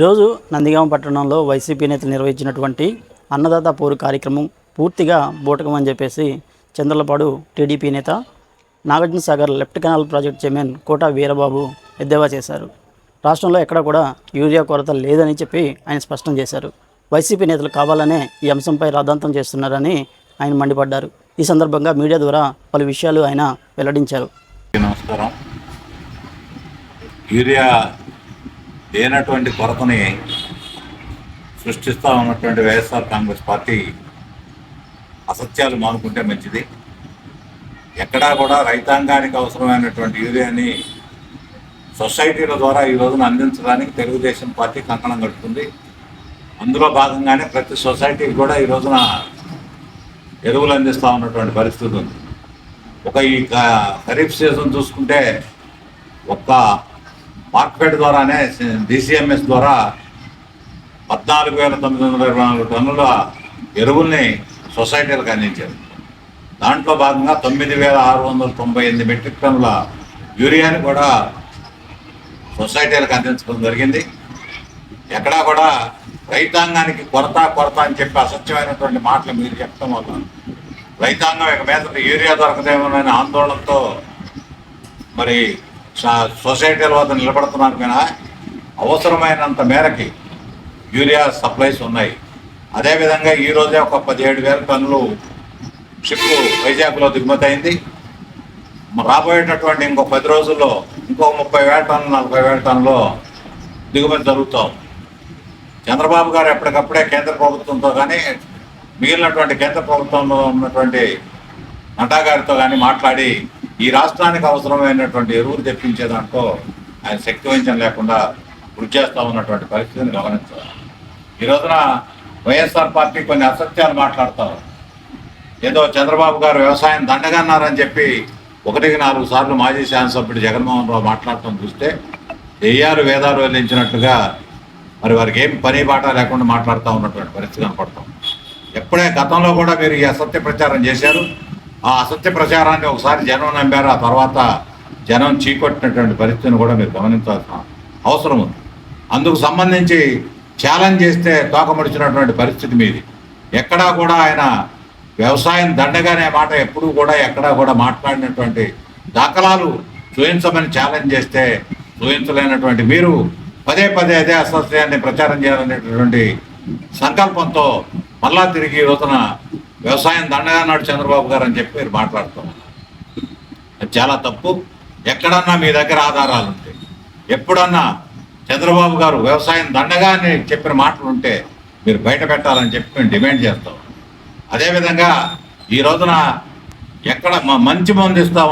ఈరోజు నందిగామ పట్టణంలో వైసీపీ నేతలు నిర్వహించినటువంటి అన్నదాత పోరు కార్యక్రమం పూర్తిగా బూటకం అని చెప్పేసి చంద్రలపాడు టీడీపీ నేత Nagarjuna Sagar left canal project chairman Kota Veerababu ఎద్దేవా చేశారు. రాష్ట్రంలో ఎక్కడా కూడా యూరియా కొరత లేదని చెప్పి ఆయన స్పష్టం చేశారు. వైసీపీ నేతలు కావాలనే ఈ అంశంపై రాద్ధాంతం చేస్తున్నారని ఆయన మండిపడ్డారు. ఈ సందర్భంగా మీడియా ద్వారా పలు విషయాలు ఆయన వెల్లడించారు. నమస్కారం. యూరియా లేనటువంటి కొరతని సృష్టిస్తూ ఉన్నటువంటి వైఎస్ఆర్ కాంగ్రెస్ పార్టీ అసత్యాలు మానుకుంటే మంచిది. ఎక్కడా కూడా రైతాంగానికి అవసరమైనటువంటి యూరియాని సొసైటీల ద్వారా ఈ రోజున అందించడానికి తెలుగుదేశం పార్టీ కంకణం కట్టుకుంది. అందులో భాగంగానే ప్రతి సొసైటీకి కూడా ఈ రోజున ఎరువులు అందిస్తూ ఉన్నటువంటి పరిస్థితి ఉంది. ఒక ఈ ఖరీఫ్ సీజన్ చూసుకుంటే ఒక్క మార్కెట్ ద్వారానే డిసిఎంఎస్ ద్వారా పద్నాలుగు వేల తొమ్మిది వందల ఇరవై నాలుగు టన్నుల ఎరువుల్ని సొసైటీలకు అందించారు. దాంట్లో భాగంగా తొమ్మిది వేల ఆరు వందల తొంభై ఎనిమిది మెట్రిక్ టన్నుల యూరియాని కూడా సొసైటీలకు అందించడం జరిగింది. ఎక్కడా కూడా రైతాంగానికి కొరత కొరత అని చెప్పి అసత్యమైనటువంటి మాటలు మీరు చెప్పడం వల్ల రైతాంగం ఇక మీద యూరియా దొరకదేమోనని ఆందోళనతో మరి సొసైటీల వద్ద నిలబడుతున్నారు కానీ అవసరమైనంత మేరకి యూరియా సప్లైస్ ఉన్నాయి. అదేవిధంగా ఈరోజే ఒక పదిహేడు వేల టన్నులు షిప్ వైజాగ్లో దిగుమతి అయింది. రాబోయేటటువంటి ఇంకో పది రోజుల్లో ఇంకో ముప్పై వేల టన్నులు నలభై వేల టన్నులో దిగుమతి జరుగుతాం. చంద్రబాబు గారు ఎప్పటికప్పుడే కేంద్ర ప్రభుత్వంతో కానీ మిగిలినటువంటి కేంద్ర ప్రభుత్వంలో ఉన్నటువంటి నడ్డా గారితో కానీ మాట్లాడి ఈ రాష్ట్రానికి అవసరమైనటువంటి ఎరువులు తెప్పించే దాంట్లో ఆయన శక్తి వంచన లేకుండా కృషి చేస్తూ ఉన్నటువంటి పరిస్థితిని గమనించాలి. ఈ రోజున వైఎస్ఆర్ పార్టీ కొన్ని అసత్యాలు మాట్లాడతారు ఏదో చంద్రబాబు గారు వ్యవసాయం దండగన్నారని చెప్పి ఒకటికి నాలుగు సార్లు మాజీ శాసనసభ్యుడు జగన్మోహన్ రావు మాట్లాడటం చూస్తే దెయ్యాలు వేదాలు వెల్లించినట్టుగా మరి వారికి ఏం పని బాట లేకుండా మాట్లాడుతూ ఉన్నటువంటి పరిస్థితి కనపడతాం ఎప్పుడే గతంలో కూడా మీరు ఈ అసత్య ప్రచారం చేశారు? ఆ అసత్య ప్రచారాన్ని ఒకసారి జనం నమ్మారు ఆ తర్వాత జనం చీకొట్టినటువంటి పరిస్థితిని కూడా మీరు గమనించాల్సిన అవసరం ఉంది. అందుకు సంబంధించి ఛాలెంజ్ చేస్తే తోకముడిచినటువంటి పరిస్థితి మీది. ఎక్కడా కూడా ఆయన వ్యవసాయం దండగానే మాట ఎప్పుడూ కూడా ఎక్కడా కూడా మాట్లాడినటువంటి దాఖలాలు చూపించమని ఛాలెంజ్ చేస్తే చూపించలేనటువంటి మీరు పదే పదే అదే అసత్యాన్ని ప్రచారం చేయాలనేటటువంటి సంకల్పంతో మళ్ళా తిరిగి ఈ రోజున వ్యవసాయం దండగా నాడు చంద్రబాబు గారు అని చెప్పి మీరు మాట్లాడుతున్నారు అది చాలా తప్పు. ఎక్కడన్నా మీ దగ్గర ఆధారాలు ఉంటాయి ఎప్పుడన్నా చంద్రబాబు గారు వ్యవసాయం దండగా అని చెప్పిన మాటలు ఉంటే మీరు బయట పెట్టాలని చెప్పి మేము డిమాండ్ చేస్తాం. అదేవిధంగా ఈ రోజున ఎక్కడ మంచి మందు ఇస్తా